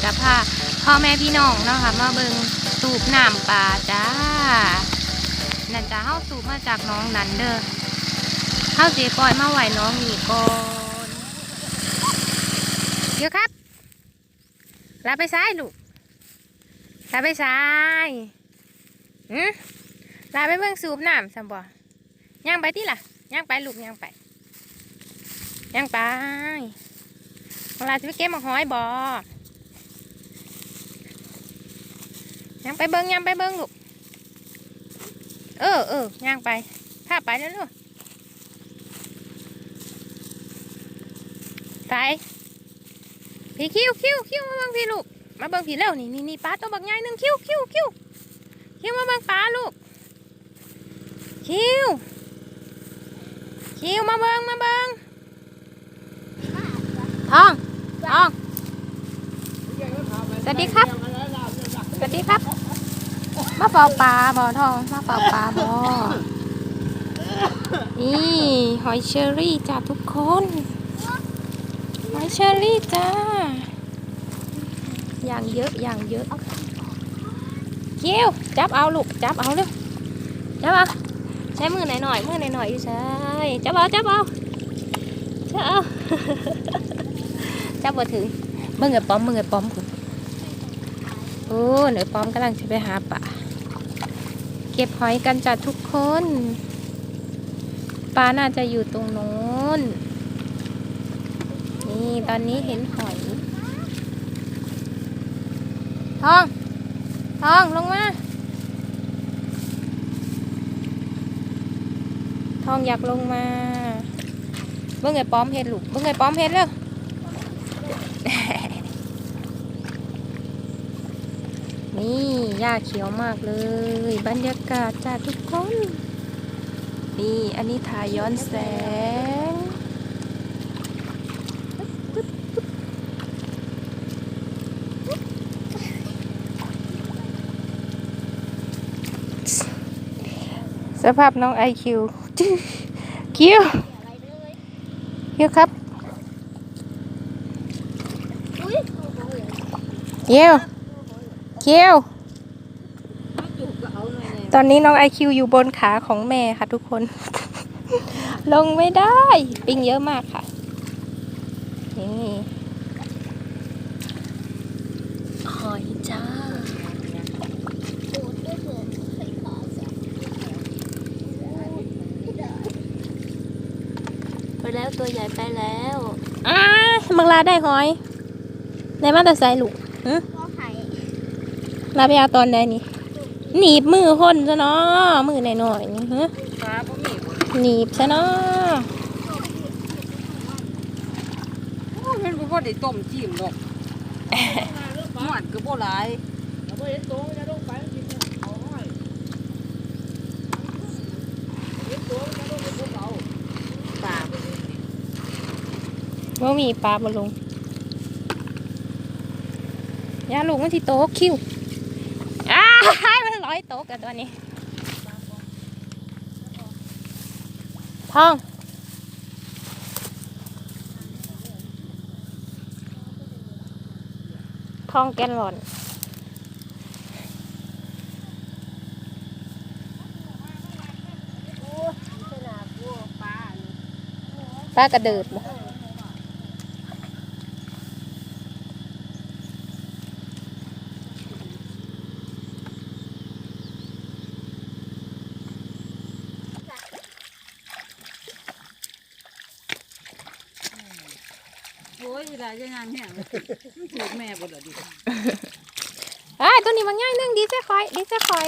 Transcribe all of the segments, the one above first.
วัสดีจ้าพาพ่อแม่พี่น้องเนาะค่ะมาเบิงสูบน้ำปลาจ้า นั่นจ้าเฮาสูบมาจากน้องนันเด้อเฮาสีปล่อยมาไหวน้องนี่ก่อนเดี๋ยวครับลาไปซ้ายลูกลาไปซ้ายหืมลาไปเบิ่งสูบน้ำสัมบ่ย่างไปที่ล่ะย่างไปลูกย่างไปย่างไปเวลาจะไปเก็บมาหอยบอ ยังไปเบิ้งยังไปเบิ้งลูก เออเออย่างไปพาไปแล้วลูกไปพี่คิวคิวคิวมาเบิ้งพี่ลูก มาเบิ้งพี่แล้วนี่นี่นี่ปลาตัวบักใหญ่หนึ่งคิวคิวคิวคิวมาเบิ้งปลาลูก คิว คิวมาเบิ้งมาเบิ้งทองทองสวัสดีครับ สวัสดีครับ มาเฝ้าปลาบ่อทอง มาเฝ้าปลาบ่อนี่หอยเชอรี่จ้าทุกคน หอยเชอรี่จ้า อย่างเยอะอย่างเยอะเกี้ยวจับเอาลูกจับเอาเลยจับเอาใช้มือหน่อยหน่อยมือหน่อยหน่อยอีใช่จับเอาจับเอาจับเอาจับบ่ถึงเมื่อไงป้อมเมื่อไงป้อมคุณ โอ้หน่อยป้อมกำลังจะไปหาป่าเก็บหอยกันจัดทุกคนปลาน่าจะอยู่ตรงโน้น นี่ตอนนี้เห็นหอย ทอง ทองลงมา ทองอยากลงมาเมื่อไงป้อมเห็นลูกเมื่อไงป้อมเห็นเลย นี่หญ้าเขียวมากเลย บรรยากาศจ้าทุกคน นี่อันนี้ถ่ายย้อนแสง สภาพน้องไอคิวคิวคิวครับคิว คิวตอนนี้น้องไอคิวอยู่บนขาของแม่ค่ะทุกคน ลงไม่ได้ ปิงเยอะมากค่ะ นี่หอยจ้าไปแล้วตัวใหญ่ไปแล้ว อ้ามังลาได้หอย ในมาแต่ใส่ลูก หึลาไปเอาตอนใดนี่ หนีบมือคนซะเนาะมือหน่อยๆนี่ฮะปลาบ่มีบ่หนีบซะเนาะโอ้แม่นบ่พอได้ต้มจิ้มดอกหวานก็บ่หลายบ่เห็นโตจะลงไปกินเอาห้อยเห็นโตจะลงไปพวกเอาปลาบ่มีว่ามีปลาบนลงยาลูกมันที่โต๊ะคิวอ้า มันร้อยโต๊ะกันตัวนี้ทองทองแกนหลอนปลากระเดิดบ่ ลายจะงานแห้งมันถูกแม่บ่ล่ะดิไอ้ยตัวนี้มันง่ายนึงดีเจ้คอยดีเจ้คอย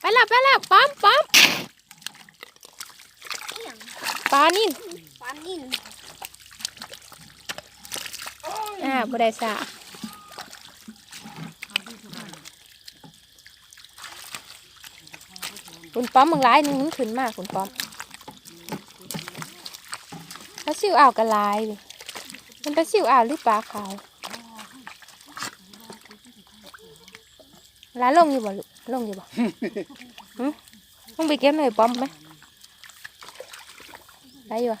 ไปแล้วไปแล้วปั๊มปั๊มปลานิ่นปลานิ่นอ่าบุได้สาคุณป้อมมึงร้ายหนึงมันขึ้นมากคุณป้อมแล้วซิวอ่าวกระลายดิ มันเป็นซิวอ่าวหรือปลาขาวร้ายลงอยู่บ่ลูกลงอยู่บ่หึมึงไปเก็บหน่อยป้อมไหมได้อยู่อะ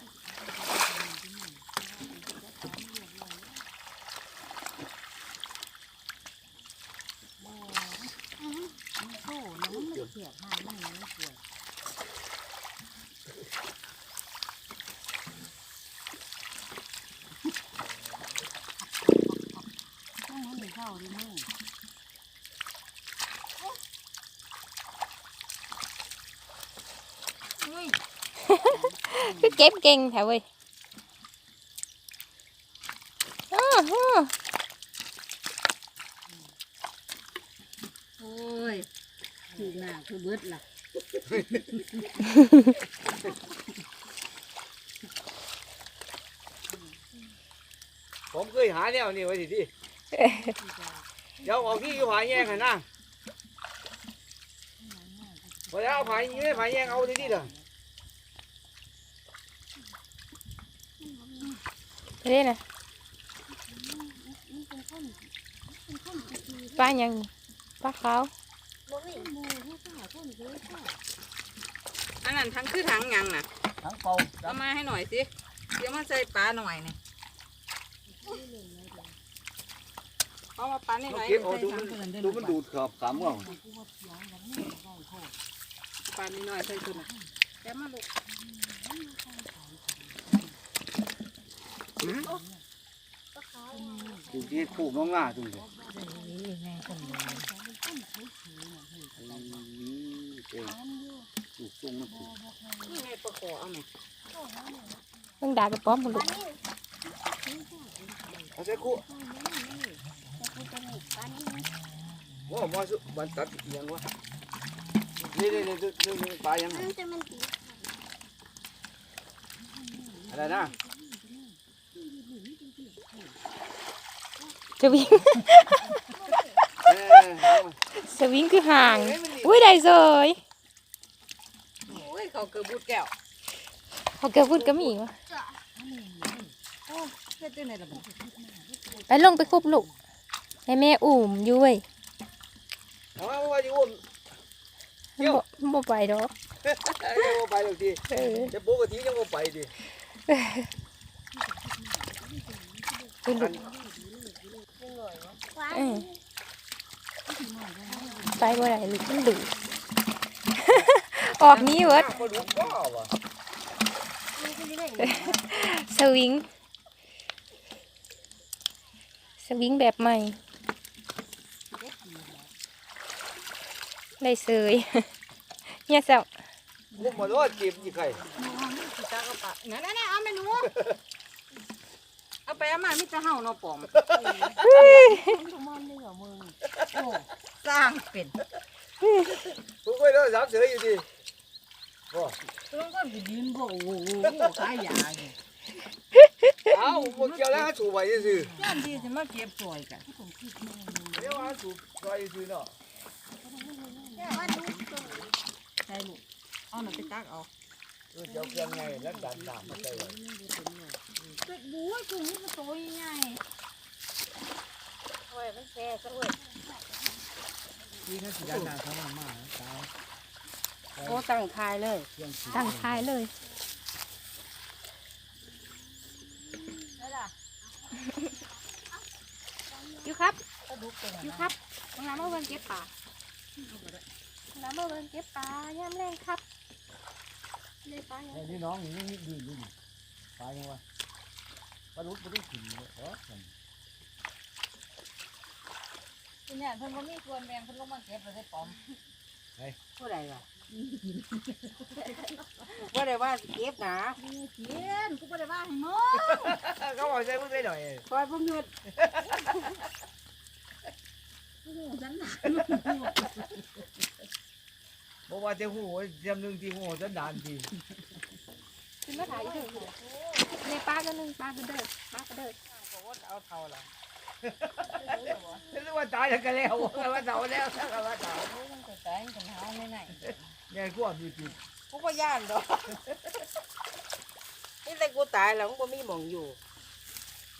าดิมึงคือเก็บเก่งแถวเว้ยอ้ออ้อโอ้ยถูกหน้าคือเบิดล่ะผมเคยหาแนวนี้ไว้สิที่ เดี๋ยวเอาที่อยู่ผาแยงหันนะพอแล้วเอาผาอยู่ในผาแยงเอาที่ที่เด้อเด้นะปลายังปลาขาวอันนั้นทั้งคือทั้งหยังน่ะ ทั้งเป่าเอามาให้หน่อยสิเดี๋ยวมาใส่ปลาหน่อยนี่ เอามาปลานี่หน่อยเก็บเอาใส่ดูถัมังนเพิ่นเด้อดูมันดูดขอบขามว่างปลานี่หน่อยใส่ถุงแกมาลูกดูที่คู่น้องง่าดูสิดูตรงมันถูกนี่ไงปลาขอเอาไหมเพิ่งด่ากระป๋อมบุลุกเอาใส่คู่ ว่ามาสุบันตัดยังวะนี่นี่นี่นี่นี่ปลายังอะไรนะสวิงเออเอาสวิงคือห่างอุ้ยได้เสยโอ้ยเขาเกือบบูดแก้วเขาเกือบพูดก็มีวะเฮ็ดจังไดล่ะบ่ไปลงไปคุบลูก ให้แม่อุ่มอยู่เว้ยเอามาว่าอยู่อุ้มมันบ่มันบ่ไปดอกยังบ่ไปหรอกทีเออจะปกติยังบ่ไปดิไปลูกเออไปบ่ได้ลูกมันดุออกนี้เวิร์ดมาดูก็ว่ะสวิง สวิงแบบใหม่ ได้เสยเนี่ยเจ้ามุกมาโดนจีบยี่ไข่สิตาก็ปลานั่นๆๆเอาแม่หนูเอาไปเอามามีแต่เฮาเนาะปอมสร้างเป็นกูก็โดนสามเสืออยู่ดิโอ้ต้องก็สิยืนบ่โอ้โหขายยาอยู่เอ้าหมดเกี่ยวแล้วถูกไว้ซื่อย่านดีสิมาเก็บสวยกันเดี๋ยวว่าถูกไว้ซื่อเนาะ ใช่ลูกเอาหน่ะไปตักเอาเจ้าเครื่องไงแล้วดันน้ำมาใส่ไว้เป็ดบู๊คือนี่ก็โตใหญ่โอ้ยมันแซ่ก็ด้วยที่นั่นสิดันน้ำเขามามากตาโอ้ตั้งทายเลยตั้งทายเลยอยู่ครับอยู่ครับน้องน้ำมาเบิ่งเก็บปลา น้ำมาเบิ่งเก็บปลาย่ำแรงครับเลยปลาย่ไอ้นี่น้องนี่นี่ดีนี่ปลายังวะปลาดุกไม่ได้กินเลยเออคุณเนี่ยเพิ่นบ่มีส่วนแบ่งเพิ่นลงมาเก็บเลยได้ปอมผู้ใดล่ะบ่ได้ว่าสิเก็บนะเขียนกูบ่ได้ว่าให้มึง เขาบอกใส่มึงได้หน่อย คอยเพิ่งเฮ็ดบอกว่าจะหูจำหนึ่งที่หูจะนานทีขึ้นมาถ่ายถอะเลยปลากันหนึ่งปลากันเด้อปลากันเด้อเอาเท่าละนึกว่าตายแล้วก็แล้วว่าเต่าแล้วถ้าว่าเต่ามันก็แตงกันเฮาในไหนเนี่ยกูอะมีจิตกูบ่ย่านดอกนี่แต่กูตายแล้วมึงบ่มีหมองอยู่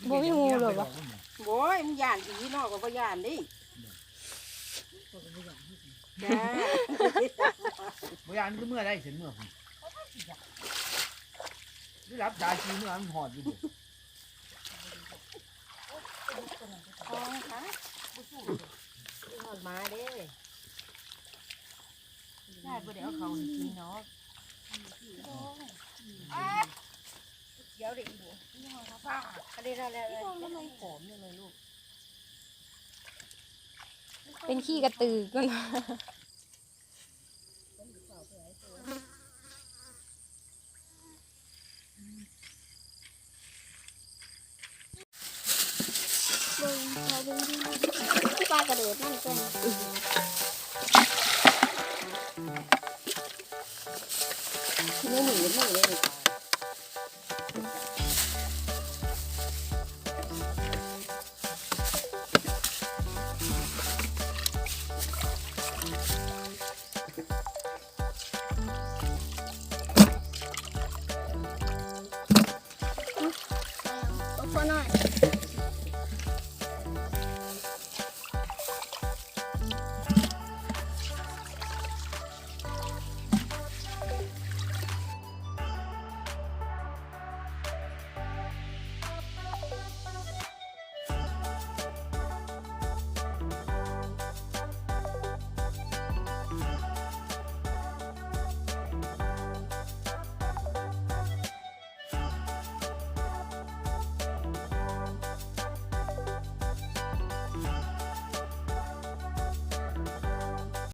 บ่มีหูเลยวะโอ้ยมึงย่านอีนอกก็บ่ย่านดิ จ้าเมื่ออันก็เมื่อไรเสร็จเมื่อผมนี่รับตาชีเมื่ออันหอดอยู่ดิทองค่ะหอดมาเด้ได้บ่ได้เอาเขานี่กินเนาะเดี๋ยวเด็กดูนี่หอดป้าอันนี้ได้แล้วทำไมผอมจังเลยลูก เป็นขี้กระตือกันเบิ่งเขาเบิ่งที่ปลากระโดดนั่นเกินที่นี่หนูไม่เลย